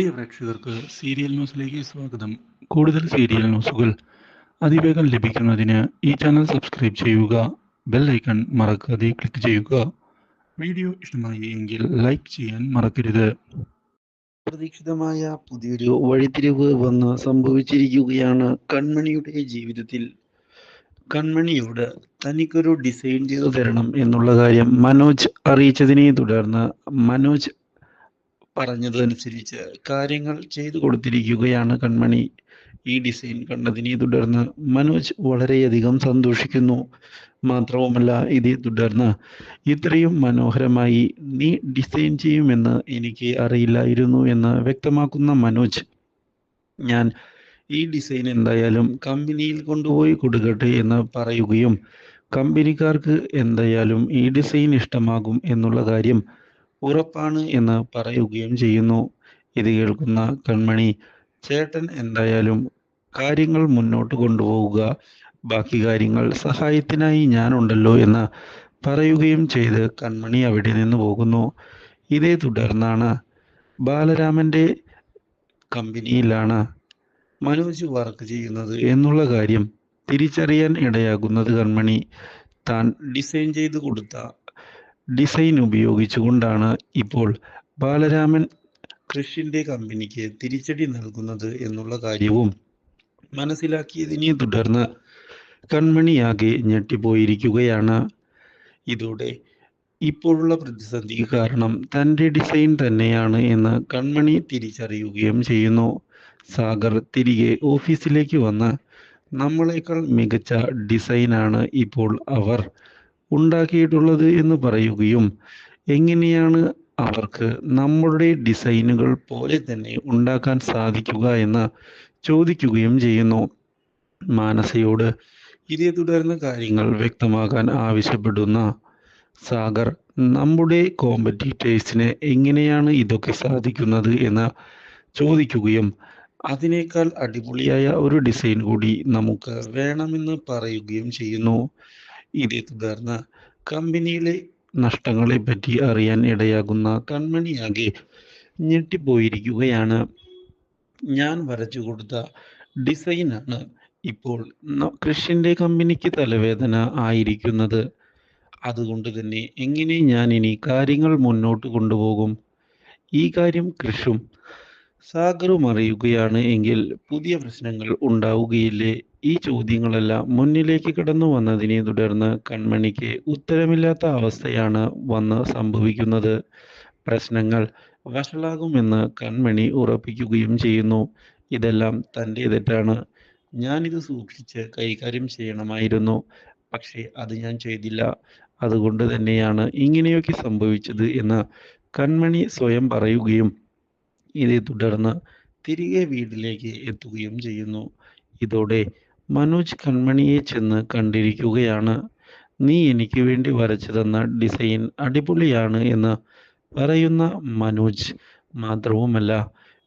പ്രിയ പ്രേക്ഷകർക്ക് സീരിയൽ ന്യൂസിലേക്ക് സ്വാഗതം. കൂടുതൽ സീരിയൽ ന്യൂസുകൾ അതിവേഗം ലഭിക്കുന്നതിന് ഈ ചാനൽ സബ്സ്ക്രൈബ് ചെയ്യുക ബെൽ ഐക്കൺ മറക്കാതെ ക്ലിക്ക് ചെയ്യുക. വീഡിയോ ഇഷ്ടമായി എങ്കിൽ ലൈക്ക് ചെയ്യാൻ മറക്കരുത്. പ്രതീക്ഷിതമായ പുതിയൊരു വഴിത്തിരിവ് വന്ന് സംഭവിച്ചിരിക്കുകയാണ് കൺമണിയുടെ ജീവിതത്തിൽ. കൺമണിയോട് തനിക്കൊരു ഡിസൈൻ ചെയ്തു തരണം എന്നുള്ള കാര്യം മനോജ് അറിയിച്ചതിനെ തുടർന്ന് മനോജ് പറഞ്ഞതനുസരിച്ച് കാര്യങ്ങൾ ചെയ്തു കൊടുത്തിരിക്കുകയാണ് കൺമണി. ഈ ഡിസൈൻ കണ്ടതിനെ തുടർന്ന് മനോജ് വളരെയധികം സന്തോഷിക്കുന്നു. മാത്രവുമല്ല ഇതേ തുടർന്ന് ഇത്രയും മനോഹരമായി നീ ഡിസൈൻ ചെയ്യുമെന്ന് എനിക്ക് അറിയില്ലായിരുന്നു എന്ന് വ്യക്തമാക്കുന്ന മനോജ് ഞാൻ ഈ ഡിസൈൻ എന്തായാലും കമ്പനിയിൽ കൊണ്ടുപോയി കൊടുക്കട്ടെ എന്ന് പറയുകയും കമ്പനിക്കാർക്ക് എന്തായാലും ഈ ഡിസൈൻ ഇഷ്ടമാകും എന്നുള്ള കാര്യം ഉറപ്പാണ് എന്ന് പറയുകയും ചെയ്യുന്നു. ഇത് കേൾക്കുന്ന കൺമണി ചേട്ടൻ എന്തായാലും കാര്യങ്ങൾ മുന്നോട്ട് കൊണ്ടുപോവുക ബാക്കി കാര്യങ്ങൾ സഹായത്തിനായി ഞാനുണ്ടല്ലോ എന്ന് പറയുകയും ചെയ്ത് കൺമണി അവിടെ നിന്ന് പോകുന്നു. ഇതേ തുടർന്നാണ് ബാലരാമന്റെ കമ്പനിയിലാണ് മനോജ് വർക്ക് ചെയ്യുന്നത് എന്നുള്ള കാര്യം തിരിച്ചറിയാൻ ഇടയാകുന്നത് കൺമണി. താൻ ഡിസൈൻ ചെയ്ത് കൊടുത്ത ഡിസൈൻ ഉപയോഗിച്ചുകൊണ്ടാണ് ഇപ്പോൾ ബാലരാമൻ കൃഷിന്റെ കമ്പനിക്ക് തിരിച്ചടി നൽകുന്നത് എന്നുള്ള കാര്യവും മനസ്സിലാക്കിയതിനെ തുടർന്ന് കൺമണിയാകെ ഞെട്ടിപ്പോയിരിക്കുകയാണ്. ഇതോടെ ഇപ്പോഴുള്ള പ്രതിസന്ധിക്ക് കാരണം തന്റെ ഡിസൈൻ തന്നെയാണ് എന്ന് കൺമണി തിരിച്ചറിയുകയും ചെയ്യുന്നു. സാഗർ തിരികെ ഓഫീസിലേക്ക് വന്ന് നമ്മളെക്കാൾ മികച്ച ഡിസൈനാണ് ഇപ്പോൾ അവർ. ഉണ്ടാക്കിയിട്ടുള്ളത് എന്ന് പറയുകയും എങ്ങനെയാണ് അവർക്ക് നമ്മളുടെ ഡിസൈനുകൾ പോലെ തന്നെ ഉണ്ടാക്കാൻ സാധിക്കുക എന്ന് ചോദിക്കുകയും ചെയ്യുന്നു. മാനസയോട് ഇതേ തുടർന്ന് കാര്യങ്ങൾ വ്യക്തമാക്കാൻ ആവശ്യപ്പെടുന്ന സാഗർ നമ്മുടെ കോമ്പറ്റീറ്റേഴ്സിന് എങ്ങനെയാണ് ഇതൊക്കെ സാധിക്കുന്നത് എന്ന് ചോദിക്കുകയും അതിനേക്കാൾ അടിപൊളിയായ ഒരു ഡിസൈൻ കൂടി നമുക്ക് വേണമെന്ന് പറയുകയും ചെയ്യുന്നു. ഇതേ തുടർന്ന് കമ്പനിയിലെ നഷ്ടങ്ങളെ പറ്റി അറിയാൻ ഇടയാകുന്ന കൺമണിയാകെ ഞെട്ടിപ്പോയിരിക്കുകയാണ്. ഞാൻ വരച്ചു കൊടുത്ത ഡിസൈനാണ് ഇപ്പോൾ കൃഷിന്റെ കമ്പനിക്ക് തലവേദന ആയിരിക്കുന്നത്. അതുകൊണ്ട് തന്നെ എങ്ങനെ ഞാൻ ഇനി കാര്യങ്ങൾ മുന്നോട്ട് കൊണ്ടുപോകും? ഈ കാര്യം കൃഷും സാഗറും അറിയുകയാണ് എങ്കിൽ പുതിയ പ്രശ്നങ്ങൾ ഉണ്ടാവുകയില്ലേ? ഈ ചോദ്യങ്ങളെല്ലാം മുന്നിലേക്ക് കടന്നു വന്നതിനെ തുടർന്ന് കൺമണിക്ക് ഉത്തരമില്ലാത്ത അവസ്ഥയാണ് വന്ന് സംഭവിക്കുന്നത്. പ്രശ്നങ്ങൾ വഷളാകുമെന്ന് കൺമണി ഉറപ്പിക്കുകയും ചെയ്യുന്നു. ഇതെല്ലാം തന്റെ തെറ്റാണ്. ഞാനിത് സൂക്ഷിച്ച് കൈകാര്യം ചെയ്യണമായിരുന്നു. പക്ഷേ അത് ഞാൻ ചെയ്തില്ല. അതുകൊണ്ട് തന്നെയാണ് ഇങ്ങനെയൊക്കെ സംഭവിച്ചത് എന്ന് കൺമണി സ്വയം പറയുകയും ഇതേ തുടർന്ന് തിരികെ വീട്ടിലേക്ക് എത്തുകയും ചെയ്യുന്നു. ഇതോടെ മനോജ് കൺമണിയെ ചെന്ന് കണ്ടിരിക്കുകയാണ്. നീ എനിക്ക് വേണ്ടി വരച്ചു തന്ന ഡിസൈൻ അടിപൊളിയാണ് എന്ന് പറയുന്ന മനോജ് മാത്രവുമല്ല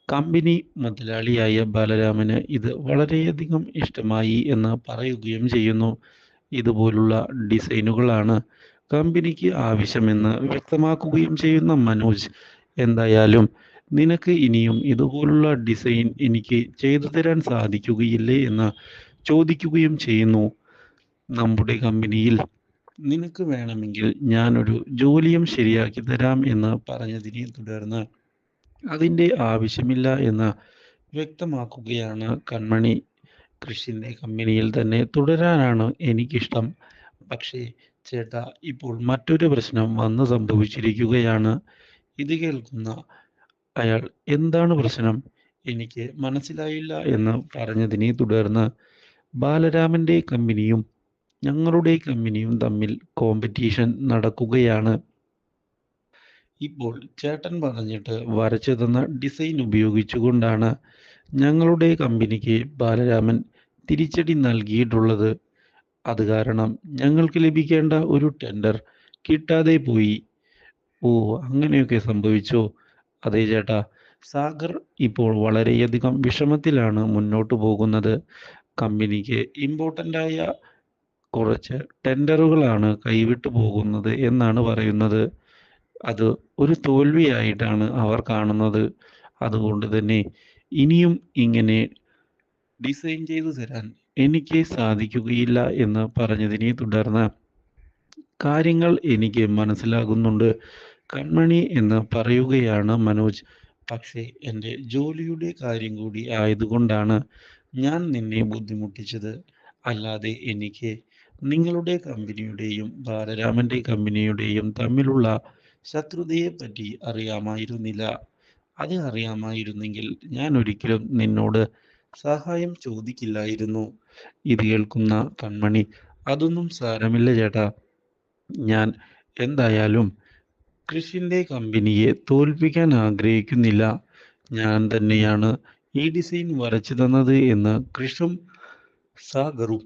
കമ്പനി മുതലാളിയായ ബാലരാമന് ഇത് വളരെയധികം ഇഷ്ടമായി എന്ന് പറയുകയും ചെയ്യുന്നു. ഇതുപോലുള്ള ഡിസൈനുകളാണ് കമ്പനിക്ക് ആവശ്യമെന്ന് വ്യക്തമാക്കുകയും ചെയ്യുന്ന മനോജ്. എന്തായാലും നിനക്ക് ഇനിയും ഇതുപോലുള്ള ഡിസൈൻ എനിക്ക് ചെയ്തു തരാൻ സാധിക്കുകയില്ലേ എന്ന് ചോദിക്കുകയും ചെയ്യുന്നു നമ്മുടെ കമ്പനിയിൽ. നിനക്ക് വേണമെങ്കിൽ ഞാനൊരു ജോലിയും ശരിയാക്കി തരാം എന്ന് പറഞ്ഞതിനെ തുടർന്ന് അതിന്റെ ആവശ്യമില്ല എന്ന് വ്യക്തമാക്കുകയാണ് കൺമണി. കൃഷിന്റെ കമ്പനിയിൽ തന്നെ തുടരാനാണ് എനിക്കിഷ്ടം. പക്ഷേ ചേട്ടാ ഇപ്പോൾ മറ്റൊരു പ്രശ്നം വന്ന് സംഭവിച്ചിരിക്കുകയാണ്. ഇത് കേൾക്കുന്ന അയാൾ എന്താണ് പ്രശ്നം? എനിക്ക് മനസ്സിലായില്ല എന്ന് പറഞ്ഞതിനെ തുടർന്ന് ബാലരാമന്റെ കമ്പനിയും ഞങ്ങളുടെ കമ്പനിയും തമ്മിൽ കോമ്പറ്റീഷൻ നടക്കുകയാണ്. ഇപ്പോൾ ചേട്ടൻ പറഞ്ഞിട്ട് വരച്ചു തന്ന ഡിസൈൻ ഉപയോഗിച്ചുകൊണ്ടാണ് ഞങ്ങളുടെ കമ്പനിക്ക് ബാലരാമൻ തിരിച്ചടി നൽകിയിട്ടുള്ളത്. അത് കാരണം ഞങ്ങൾക്ക് ലഭിക്കേണ്ട ഒരു ടെൻഡർ കിട്ടാതെ പോയി. ഓ അങ്ങനെയൊക്കെ സംഭവിച്ചോ? അതെ ചേട്ടാ സാഗർ ഇപ്പോൾ വളരെയധികം വിഷമത്തിലാണ് മുന്നോട്ട് പോകുന്നത്. കമ്പനിക്ക് ആയ കുറച്ച് ടെൻഡറുകളാണ് കൈവിട്ടു പോകുന്നത് എന്നാണ് പറയുന്നത്. അത് ഒരു തോൽവിയായിട്ടാണ് അവർ കാണുന്നത്. അതുകൊണ്ട് തന്നെ ഇനിയും ഇങ്ങനെ ഡിസൈൻ ചെയ്തു തരാൻ എനിക്ക് സാധിക്കുകയില്ല എന്ന് പറഞ്ഞതിനെ തുടർന്ന് കാര്യങ്ങൾ എനിക്ക് മനസ്സിലാകുന്നുണ്ട്. കൺമണി എന്ന് പറയുകയാണ് മനോജ്. പക്ഷേ എന്റെ ജോലിയുടെ കാര്യം കൂടി ആയതുകൊണ്ടാണ് ഞാൻ നിന്നെ ബുദ്ധിമുട്ടിച്ചത് അല്ലാതെ എനിക്ക് നിങ്ങളുടെ കമ്പനിയുടെയും ബാലരാമന്റെ കമ്പനിയുടെയും തമ്മിലുള്ള ശത്രുതയെ പറ്റി അറിയാമായിരുന്നില്ല. അത് അറിയാമായിരുന്നെങ്കിൽ ഞാൻ ഒരിക്കലും നിന്നോട് സഹായം ചോദിക്കില്ലായിരുന്നു. ഇത് കേൾക്കുന്ന കൺമണി അതൊന്നും സാരമില്ല ചേട്ടാ. ഞാൻ എന്തായാലും കൃഷിന്റെ കമ്പനിയെ തോൽപ്പിക്കാൻ ആഗ്രഹിക്കുന്നില്ല. ഞാൻ തന്നെയാണ് ഈ ഡിസൈൻ വരച്ചു തന്നത് എന്ന് കൃഷും സാഗറും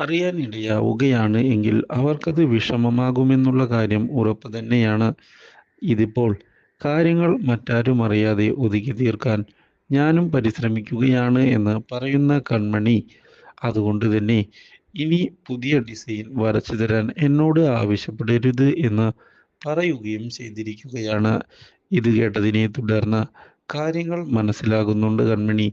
അറിയാനിടയാവുകയാണ് എങ്കിൽ അവർക്കത് വിഷമമാകുമെന്നുള്ള കാര്യം ഉറപ്പ് തന്നെയാണ്. ഇതിപ്പോൾ കാര്യങ്ങൾ മറ്റാരും അറിയാതെ ഒതുക്കി തീർക്കാൻ ഞാനും പരിശ്രമിക്കുകയാണ് എന്ന് പറയുന്ന കൺമണി. അതുകൊണ്ട് തന്നെ ഇനി പുതിയ ഡിസൈൻ വരച്ചു തരാൻ എന്നോട് ആവശ്യപ്പെടരുത് എന്ന് പറയുകയും ചെയ്തിരിക്കുകയാണ്. ഇത് കേട്ടതിനെ തുടർന്ന് കാര്യങ്ങൾ മനസ്സിലാകുന്നുണ്ട് കൺമണി.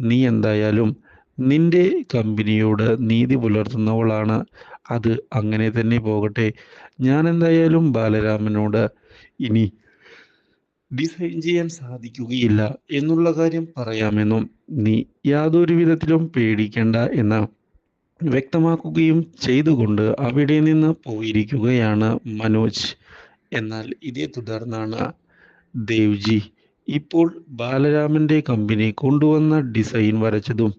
നീ എന്തായാലും നിന്റെ കമ്പനിയോട് നീതി പുലർത്തുന്നവളാണ്. അത് അങ്ങനെ തന്നെ പോകട്ടെ. ഞാൻ എന്തായാലും ബാലരാമനോട് ഇനി ഡിസൈൻ ചെയ്യാൻ സാധിക്കുകയില്ല എന്നുള്ള കാര്യം പറയാമെന്നും നീ യാതൊരു വിധത്തിലും പേടിക്കേണ്ട എന്ന് വ്യക്തമാക്കുകയും ചെയ്തുകൊണ്ട് അവിടെ നിന്ന് പോയിരിക്കുകയാണ് മനോജ്. എന്നാൽ ഇതേ തുടർന്നാണ് ദേവ്ജി ഇപ്പോൾ ബാലരാമന്റെ കമ്പനി കൊണ്ടുവന്ന ഡിസൈൻ വരച്ചതും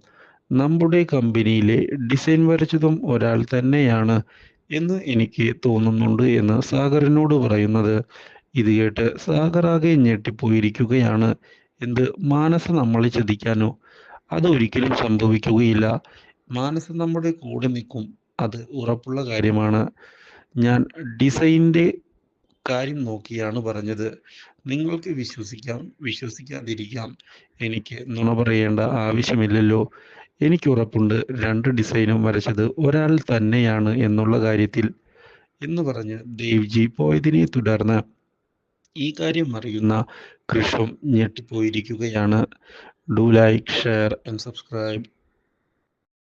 നമ്മുടെ കമ്പനിയിലെ ഡിസൈൻ വരച്ചതും ഒരാൾ തന്നെയാണ് എന്ന് എനിക്ക് തോന്നുന്നുണ്ട് എന്ന് സാഗറിനോട് പറയുന്നത്. ഇത് കേട്ട് സാഗറാകെ ഞെട്ടിപ്പോയിരിക്കുകയാണ്. എന്ത് മാനസ നമ്മളെ ചതിക്കാനോ? അതൊരിക്കലും സംഭവിക്കുകയില്ല. മാനസ നമ്മുടെ കൂടെ നിൽക്കും. അത് ഉറപ്പുള്ള കാര്യമാണ്. ഞാൻ ഡിസൈനിന്റെ കാര്യം നോക്കിയാണ് പറഞ്ഞത്. നിങ്ങൾക്ക് വിശ്വസിക്കാം വിശ്വസിക്കാതിരിക്കാം. എനിക്ക് നുണ പറയേണ്ട ആവശ്യമില്ലല്ലോ. എനിക്ക് ഉറപ്പുണ്ട്. രണ്ട് ഡിസൈനും വരച്ചത് ഒരാൾ തന്നെയാണ് എന്നുള്ള കാര്യത്തിൽ എന്ന് പറഞ്ഞ് ദേവ്ജി പോയതിനെ തുടർന്ന് ഈ കാര്യം അറിയുന്ന കൃഷം ഞെട്ടിപ്പോയിരിക്കുകയാണ്. Do like share and subscribe